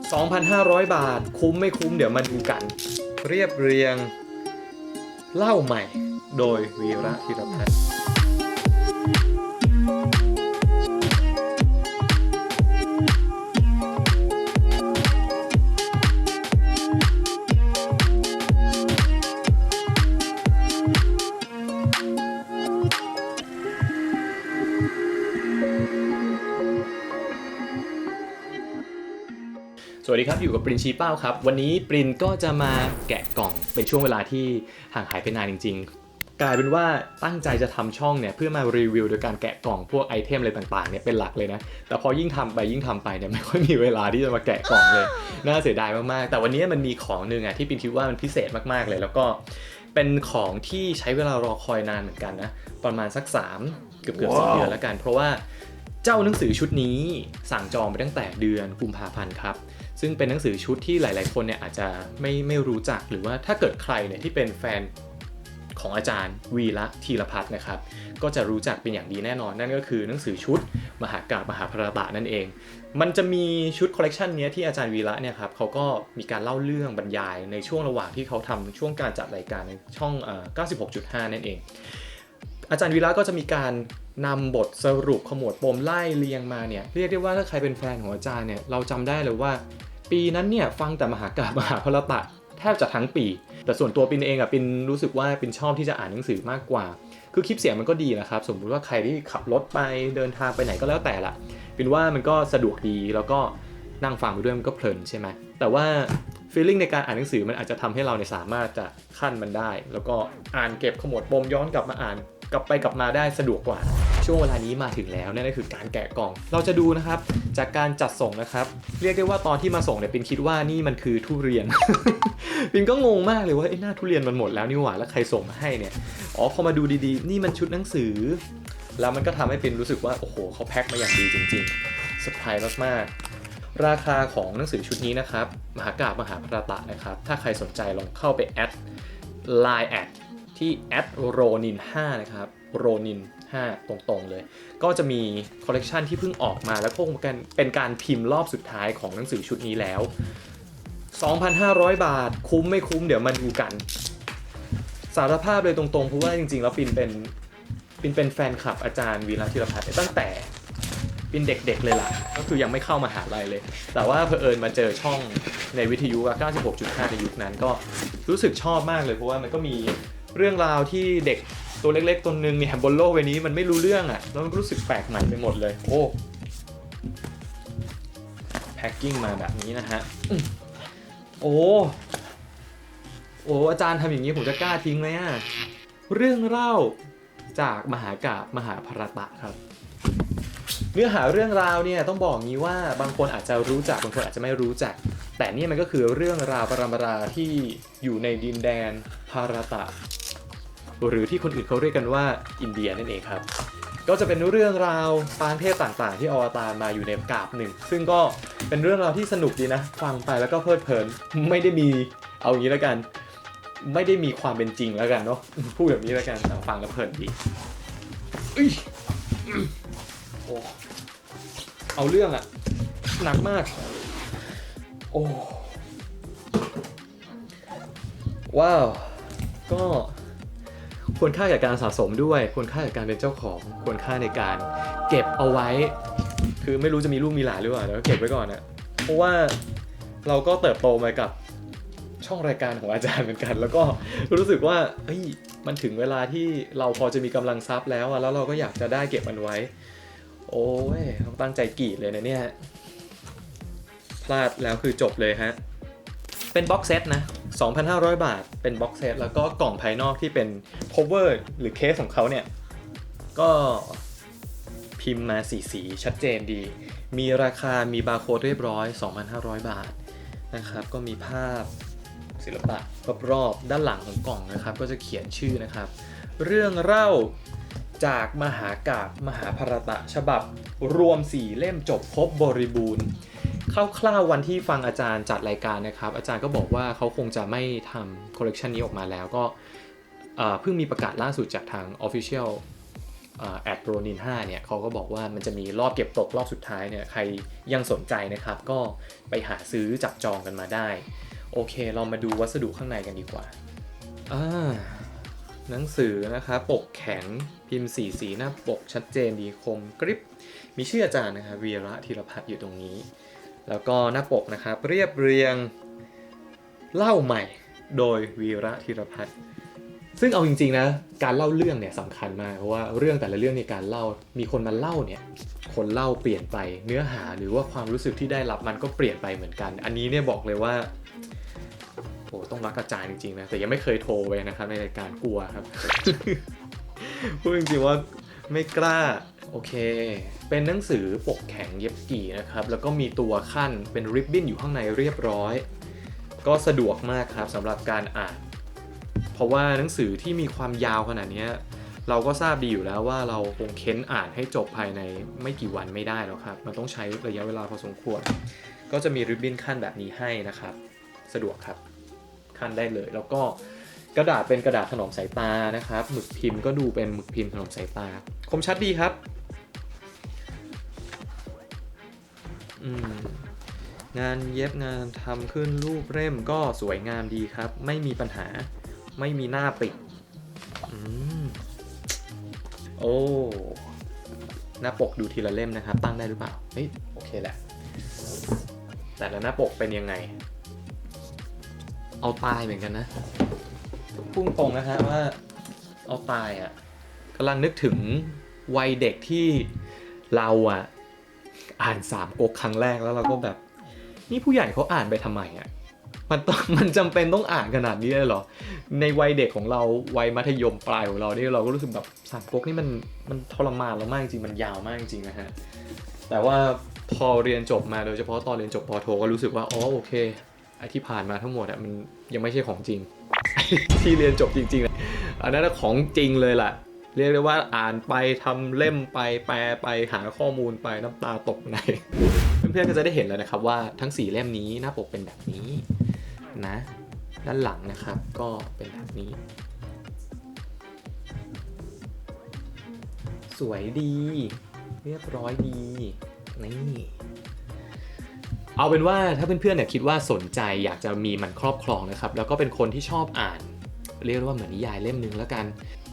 2,500 บาท คุ้มไม่คุ้มเดี๋ยวมาดูกัน เรียบเรียง เล่าใหม่ โดยวีระธีรพัฒน์ วัสดีครับ อยู่กับปรินชีเป้าครับ วันนี้ปรินก็จะมาแกะกล่องเป็นช่วงเวลาที่ห่างหายไปนานจริง ๆ กลายเป็นว่าตั้งใจจะทำช่องเนี่ยเพื่อมารีวิวโดยการแกะกล่องพวกไอเทมอะไรต่างๆเนี่ยเป็นหลักเลยนะ แต่พอยิ่งทำไปยิ่งทำไปเนี่ยไม่ค่อยมีเวลาที่จะมาแกะกล่องเลย น่าเสียดายมากๆ แต่วันนี้มันมีของหนึ่งอะที่ปรินคิดว่ามันพิเศษมากๆเลย แล้วก็เป็นของที่ใช้เวลารอคอยนานเหมือนกันนะประมาณสัก3เกือบเกือบสเดือนแล้วกัน เพราะว่า เจ้าหนังสือชุดนี้สั่งจองไปตั้งแต่เดือนกุมภาพันธ์ครับ ซึ่งเป็นหนังสือชุดที่หลาย ๆ คนเนี่ยอาจจะไม่ไม่รู้จักหรือว่าถ้าเกิดใครเนี่ยที่เป็นแฟนของอาจารย์วีระธีรพัฒน์นะครับ ก็จะรู้จักเป็นอย่างดีแน่นอน นั่นก็คือหนังสือชุด มหากาบมหาภารตะนั่นเอง มันจะมีชุดคอลเลกชันนี้ที่อาจารย์วีระเนี่ยครับเขาก็มีการเล่าเรื่องบรรยายในช่วงระหว่างที่เขาทำช่วงการจัดรายการในช่อง 96.5 นั่นเอง อาจารย์วีระก็จะมีการนำบทสรุปขมวดปมไล่เรียงมาเนี่ยเรียกได้ว่าถ้าใครเป็นแฟนของอาจารย์เนี่ยเราจำได้เลยว่า ปีนั้นเนี่ยฟังแต่มหากาบมหาพรตะแทบจะทั้งปี แต่ส่วนตัวปินเองอะปินรู้สึกว่าปินชอบที่จะอ่านหนังสือมากกว่า คือคลิปเสียงมันก็ดีนะครับ สมมุติว่าใครที่ขับรถไปเดินทางไปไหนก็แล้วแต่ละปินว่ามันก็สะดวกดีแล้วก็นั่งฟังไปด้วยมันก็เพลินใช่ไหมแต่ว่าฟีลลิ่งในการอ่านหนังสือมันอาจจะทำให้เราเนี่ยสามารถจะขั้นมันได้ แล้วก็อ่านเก็บขมวดปมย้อนกลับมาอ่าน กลับไปกลับมาได้สะดวกกว่า ช่วงเวลานี้มาถึงแล้วนั่นก็คือการแกะกล่อง เราจะดูนะครับจากการจัดส่งนะครับ เรียกได้ว่าตอนที่มาส่งเนี่ยปินคิดว่านี่มันคือทุเรียนปินก็งงมากเลยว่าไอ้หน้าทุเรียนมันหมดแล้วนี่หว่าแล้วใครส่งมาให้เนี่ยอ๋อพอมาดูดีๆ นี่มันชุดหนังสือ แล้วมันก็ทำให้ปินรู้สึกว่าโอ้โหเขาแพ็คมาอย่างดีจริงๆเซอร์ไพรส์มากๆราคาของหนังสือชุดนี้นะครับ มหากาบมหาพระตะนะครับ ถ้าใครสนใจลองเข้าไปแอด Line แอด ที่แอดโรนิน5นะครับโรนิน5ตรงๆเลย ก็จะมีคอลเลกชันที่เพิ่งออกมาแล้วคงเป็นเป็นการพิมพ์รอบสุดท้ายของหนังสือชุดนี้แล้ว 2,500 บาท คุ้มไม่คุ้มเดี๋ยวมาดูกัน สารภาพเลยตรงๆ เพราะว่าจริงๆ แล้วปินเป็นปินเป็นแฟนคลับอาจารย์วีระธีรพัฒน์ตั้งแต่ปินเด็กๆเลยล่ะ ก็คือยังไม่เข้ามาหาลัยเลย แต่ว่าเผอิญมาเจอช่องในวิทยุ96.5 ในยุคนั้นก็รู้สึกชอบมากเลยเพราะว่ามันก็มี เรื่องราวที่เด็กตัวเล็กๆตัวหนึ่งเนี่ยบนโลกใบนี้มันไม่รู้เรื่องอะแล้วมันรู้สึกแปลกใหม่ไปหมดเลย โอ้แพ็กกิ้งมาแบบนี้นะฮะอืมโอ้โอ้อาจารย์ทำอย่างนี้ผมจะกล้าทิ้งไหมอะเรื่องเล่าจากมหากาบมหาภารตะครับ เนื้อหาเรื่องราวเนี่ยต้องบอกงี้ว่าบางคนอาจจะรู้จักบางคนอาจจะไม่รู้จัก แต่นี่มันก็คือเรื่องราวปรำปราที่อยู่ในดินแดนภารตะ หรือที่คนอื่นเขาเรียกกันว่าอินเดียนั่นเองครับ ก็จะเป็นเรื่องราวปางเทพต่างๆ ที่อวตารมาอยู่ในกาบหนึ่ง ซึ่งก็เป็นเรื่องราวที่สนุกดีนะ ฟังไปแล้วก็เพลิดเพลิน ไม่ได้มีเอาอย่างนี้แล้วกัน ไม่ได้มีความเป็นจริงแล้วกันเนาะพูดแบบนี้แล้วกันแต่ฟังแล้วเพลินดีอุ๊ยโอ้เอาเรื่องอะหนักมาก โอ้ว้าว ก็ ควรค่ากับการสะสมด้วย ควรค่ากับการเป็นเจ้าของ ควรค่าในการเก็บเอาไว้ คือไม่รู้จะมีลูกมีหลานหรือเปล่าแต่ก็เก็บไว้ก่อนนะเพราะว่าเราก็เติบโตมากับช่องรายการของอาจารย์เหมือนกัน แล้วก็รู้สึกว่าเฮ้ยมันถึงเวลาที่เราพอจะมีกำลังทรัพย์แล้วอะแล้วเราก็อยากจะได้เก็บมันไว้ โอ้ยต้องตั้งใจกีดเลยนะเนี่ย พลาดแล้วคือจบเลยฮะ เป็นบ็อกเซตนะ 2,500 บาท เป็นบ็อกเซตแล้วก็กล่องภายนอกที่เป็น cover หรือเคสของเขาเนี่ย ก็พิมพ์มาสีสีชัดเจนดี มีราคามีบาร์โค้ดเรียบร้อย 2,500 บาทนะครับ ก็มีภาพศิลปะรอบๆด้านหลังของกล่องนะครับ ก็จะเขียนชื่อนะครับ เรื่องเล่าจากมหากาบมหาภารตะฉบับรวม 4 เล่มจบครบบริบูรณ์ คร่าวๆวันที่ฟังอาจารย์จัดรายการนะครับ อาจารย์ก็บอกว่าเขาคงจะไม่ทำคอลเลกชันนี้ออกมาแล้วก็เพิ่งมีประกาศล่าสุดจากทาง Official แอดโรนิน5เนี่ยเขาก็บอกว่ามันจะมีรอบเก็บตกรอบสุดท้ายเนี่ยใครยังสนใจนะครับ ก็ไปหาซื้อจับจองกันมาได้ โอเค เรามาดูวัสดุข้างในกันดีกว่าอ่าหนังสือนะครับปกแข็งพิมพ์สีสีหน้าปกชัดเจนดีคมกริบมีชื่ออาจารย์นะครับวีระธีรพัฒน์อยู่ตรงนี้ แล้วก็หน้าปกนะครับเรียบเรียงเล่าใหม่โดยวีระธีรพัฒน์ซึ่งเอาจริงๆนะการเล่าเรื่องเนี่ยสำคัญมากเพราะว่าเรื่องแต่ละเรื่องในการเล่ามีคนมาเล่าเนี่ยคนเล่าเปลี่ยนไปเนื้อหาหรือว่าความรู้สึกที่ได้รับมันก็เปลี่ยนไปเหมือนกัน อันนี้เนี่ยบอกเลยว่าโอ้ต้องรักอาจารย์จริงๆนะแต่ยังไม่เคยโทรไปนะครับในรายการกลัวครับพูดจริงๆว่าไม่กล้า โอเค เป็นหนังสือปกแข็งเย็บกี่นะครับ แล้วก็มีตัวขั้นเป็นริบบิ้นอยู่ข้างในเรียบร้อย ก็สะดวกมากครับสำหรับการอ่าน เพราะว่าหนังสือที่มีความยาวขนาดนี้เราก็ทราบดีอยู่แล้วว่าเราคงเค้นอ่านให้จบภายในไม่กี่วันไม่ได้แล้วครับ มันต้องใช้ระยะเวลาพอสมควร ก็จะมีริบบิ้นขั้นแบบนี้ให้นะครับ สะดวกครับขั้นได้เลย แล้วก็กระดาษเป็นกระดาษถนอมสายตานะครับ หมึกพิมพ์ก็ดูเป็นหมึกพิมพ์ถนอมสายตา คมชัดดีครับ งานเย็บงานทำขึ้นรูปเล่มก็สวยงามดีครับ ไม่มีปัญหาไม่มีหน้าปิดอโอ้ หน้าปกดูทีละเล่มนะครับ ตั้งได้หรือเปล่า เฮ้ย โอเคแหละ แต่ละหน้าปกเป็นยังไง เอาตายเหมือนกันนะพุ่งตรงนะฮะว่า เอาตายอะ่ะกำลังนึกถึงวัยเด็กที่เราอะ อ่านสามก๊กครั้งแรกแล้วเราก็แบบ นี่ผู้ใหญ่เขาอ่านไปทำไมอะมันต้องมันจำเป็นต้องอ่านขนาดนี้เลยเหรอ ในวัยเด็กของเราวัยมัธยมปลายของเราเนี่ยเราก็รู้สึกแบบสามก๊กนี่มันมันทรมานเรามากจริงมันยาวมากจริงนะฮะแต่ว่าพอเรียนจบมาโดยเฉพาะตอนเรียนจบปโทก็รู้สึกว่าอ๋อโอเคไอที่ผ่านมาทั้งหมดอะมันยังไม่ใช่ของจริง ที่เรียนจบจริงๆอะอันนั้นนของจริงเลยล่ะ เรียกได้ว่าอ่านไปทำเล่มไปแปลไปหาข้อมูลไปน้ำตาตกใน เพื่อนๆก็จะได้เห็นแล้วนะครับว่าทั้ง 4 เล่มนี้หน้าปกเป็นแบบนี้นะ ด้านหลังนะครับก็เป็นแบบนี้ สวยดี เรียบร้อยดีนี่เอาเป็นว่าถ้าเพื่อนๆเนี่ยคิดว่าสนใจอยากจะมีมันครอบครองนะครับ แล้วก็เป็นคนที่ชอบอ่าน เรียกว่าเหมือนนิยายเล่มหนึงแล้วกัน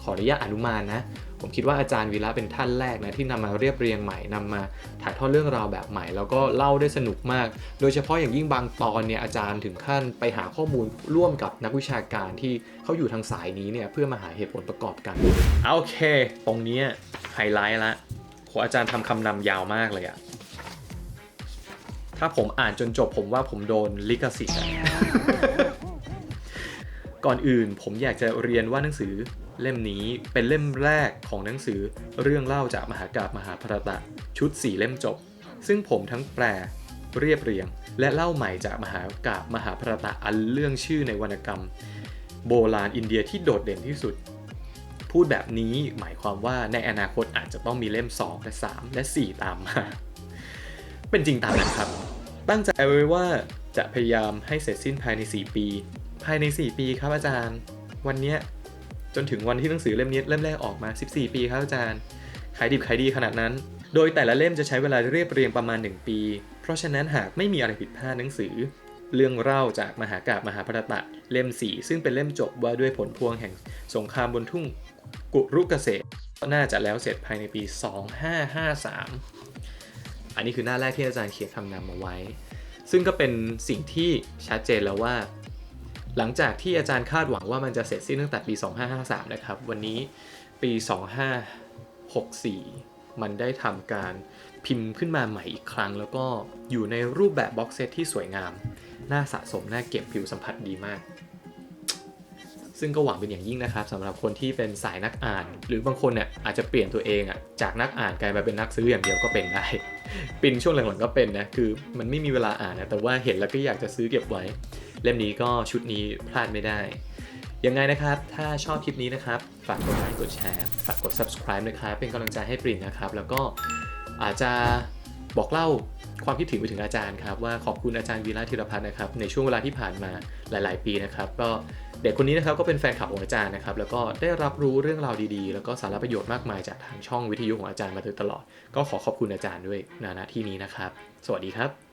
ขออนุญาตอนุมานนะ ผมคิดว่าอาจารย์วีระเป็นท่านแรกนะที่นำมาเรียบเรียงใหม่นำมาถ่ายทอดเรื่องราวแบบใหม่ แล้วก็เล่าได้สนุกมาก โดยเฉพาะอย่างยิ่งบางตอนเนี่ยอาจารย์ถึงขั้นไปหาข้อมูลร่วมกับนักวิชาการที่เขาอยู่ทางสายนี้เนี่ยเพื่อมาหาเหตุผลประกอบกันโอเค ตรงนี้ไฮไลท์ละโหอาจารย์ทำคำนำยาวมากเลยอะถ้าผมอ่านจนจบผมว่าผมโดนลิขสิทธิ์ก่อนอื่นผมอยากจะเรียนว่าหนังสือ เล่มนี้เป็นเล่มแรกของหนังสือเรื่องเล่าจากมหากาบมหาภารตะ ชุด 4 เล่มจบ ซึ่งผมทั้งแปลเรียบเรียง และเล่าใหม่จากมหากาบมหาภารตะอันเรื่องชื่อในวรรณกรรม โบราณอินเดียที่โดดเด่นที่สุด พูดแบบนี้หมายความว่าในอนาคตอาจจะต้องมีเล่ม 2 และ 3 และ 4 ตามมา เป็นจริงตามนั้นครับ ตั้งใจไว้ว่าจะพยายามให้เสร็จสิ้นภายใน 4 ปี ภายใน 4 ปีครับอาจารย์ วันเนี้ย จนถึงวันที่หนังสือเล่มนี้เล่มแรกออกมา 14 ปีครับอาจารย์ขายดิบขายดีขนาดนั้น โดยแต่ละเล่มจะใช้เวลาเรียบเรียงประมาณ 1 ปี เพราะฉะนั้นหากไม่มีอะไรผิดพลาดหนังสือ เรื่องเล่าจากมหากาบมหาภารตะเล่ม 4 ซึ่งเป็นเล่มจบว่าด้วยผลพวงแห่งสงครามบนทุ่งกุรุกเกษตรก็น่าจะแล้วเสร็จภายในปี 2553 อันนี้คือหน้าแรกที่อาจารย์เขียนคำนำมาไว้ ซึ่งก็เป็นสิ่งที่ชัดเจนแล้วว่า หลังจากที่อาจารย์คาดหวังว่ามันจะเสร็จสิ้นตั้งแต่ปี 2553 นะครับ วันนี้ปี 2564 มันได้ทำการพิมพ์ขึ้นมาใหม่อีกครั้ง แล้วก็อยู่ในรูปแบบบ็อกเซตที่สวยงาม น่าสะสม น่าเก็บผิวสัมผัสดีมาก ซึ่งก็หวังเป็นอย่างยิ่งนะครับสำหรับคนที่เป็นสายนักอ่าน หรือบางคนเนี่ยอาจจะเปลี่ยนตัวเองอะจากนักอ่านกลายมาเป็นนักซื้ออย่างเดียวก็เป็นได้ ปินช่วงหลังๆก็เป็นนะคือมันไม่มีเวลาอ่านนะแต่ว่าเห็นแล้วก็อยากจะซื้อเก็บไว้ เล่มนี้ก็ชุดนี้พลาดไม่ได้ ยังไงนะครับ ถ้าชอบคลิปนี้นะครับ ฝากกดไลค์กดแชร์ฝากกด subscribe นะครับ เป็นกำลังใจให้ปรินนะครับ แล้วก็อาจจะบอกเล่าความคิดถึงไปถึงอาจารย์ครับ ว่าขอบคุณอาจารย์วีระธีรพัฒน์นะครับในช่วงเวลาที่ผ่านมาหลาย ๆ ปีนะครับ ก็เด็กคนนี้นะครับก็เป็นแฟนคลับของอาจารย์นะครับ แล้วก็ได้รับรู้เรื่องราวดีๆ แล้วก็สาระประโยชน์มากมายจากทางช่องวิทยุของอาจารย์มาโดยตลอด ก็ขอขอบคุณอาจารย์ด้วยนาณที่นี้นะครับ สวัสดีครับ